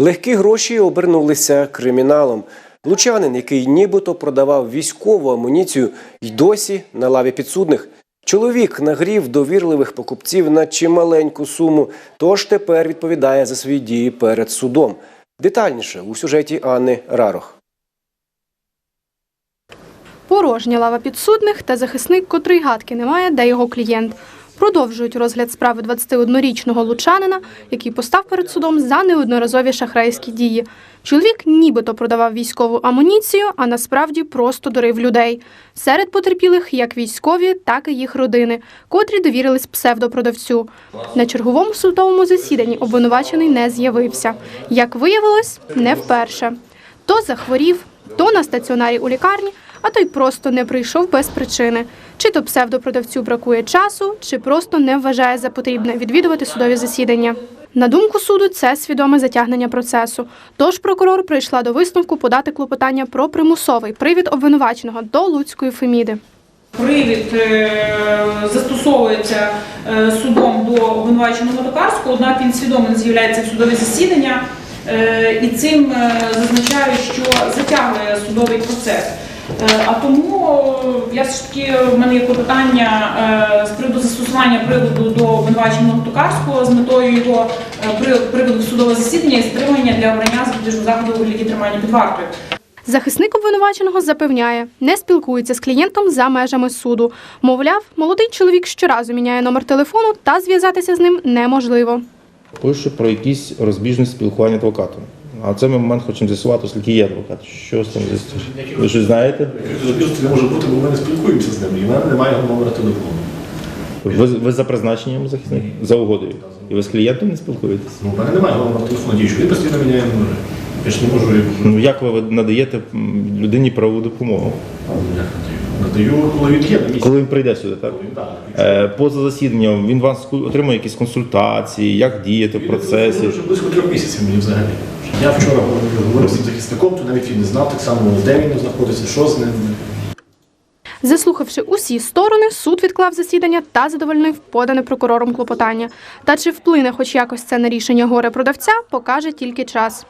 Легкі гроші обернулися криміналом. Лучанин, який нібито продавав військову амуніцію, й досі на лаві підсудних. Чоловік нагрів довірливих покупців на чималеньку суму, тож тепер відповідає за свої дії перед судом. Детальніше у сюжеті Анни Рарох. Порожня лава підсудних та захисник, котрий гадки не має, де його клієнт. Продовжують розгляд справи 21-річного лучанина, який постав перед судом за неодноразові шахрайські дії. Чоловік нібито продавав військову амуніцію, а насправді просто дурив людей. Серед потерпілих як військові, так і їх родини, котрі довірились псевдопродавцю. На черговому судовому засіданні обвинувачений не з'явився. Як виявилось, не вперше. То захворів, то на стаціонарі у лікарні, а то й просто не прийшов без причини. Чи то псевдопродавцю бракує часу, чи просто не вважає за потрібне відвідувати судові засідання. На думку суду, це свідоме затягнення процесу. Тож прокурор прийшла до висновку подати клопотання про примусовий привід обвинуваченого до Луцької Феміди. Привід е, застосовується е, судом до обвинуваченого Токарського, однак він свідомо не з'являється в судові засідання і цим е, зазначаю, що затягує судовий процес. Е, А тому е, я ж таки в мене є клопотання е, з приводу застосування приводу до обвинуваченого Токарського з метою його е, приводу в судове засідання і стримання для обрання запобіжного заходу у вигляді тримання під вартою. Захисник обвинуваченого запевняє, не спілкується з клієнтом за межами суду. Мовляв, молодий чоловік щоразу міняє номер телефону та зв'язатися з ним неможливо. Пише про якісь розбіжність спілкування адвокатом. А це ми момент хочемо з'ясувати, оскільки є адвокат. Що з цим з'ясувати? Ви щось знаєте? Запівство не може бути, бо ми не спілкуємося з ним, і в мене немає його номера телефону. Ви, ви за призначенням захисник? За угодою. І ви з клієнтом не спілкуєтесь? Ну, в мене немає його номера телефону діючого, він постійно міняє номери. Я ж не можу Ну як ви надаєте людині правову допомогу? як надаю. Надаю, коли він є на місці. Коли він прийде сюди, так? Він так. Е, поза засіданням він вас отримує якісь консультації, як діяти в Він процесі. вже близько трьох місяців мені взагалі. Я вчора говорив з цим захисником, то навіть він не знав так само, де він знаходиться, що з ним. Заслухавши усі сторони, суд відклав засідання та задовольнив подане прокурором клопотання. Та чи вплине хоч якось це на рішення горе продавця, покаже тільки час.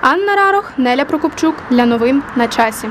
Анна Рарох, Неля Прокопчук для новин на часі.